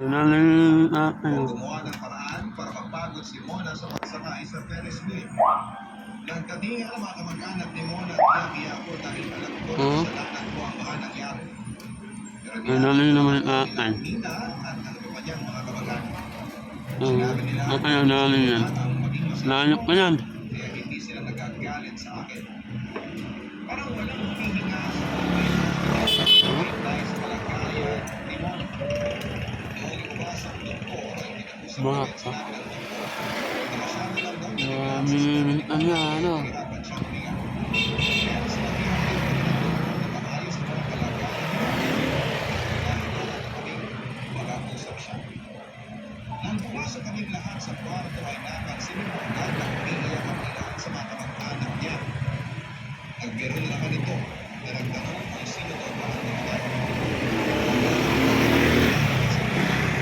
Nalang ah, ano. gumawa ng paraan para magpagod si Mona sa pagsakay sa Ferris wheel. Nagkatinga ang mga kamag-anak ni Mona at Jackie ako dahil alam ko na Oo. sa lahat ko ang baka nangyari. Ano naman nila ano. Nina at pa niyang mga kamag-anak. Oo. Sinabi nila namin yan. ang Layo pa yan. kaya hindi sila nagagalit sa akin. Parang walang humihinga dahil wala kaming mag-akusap siya. Nang pumasok kaming lahat sa kwarto ay napansin ni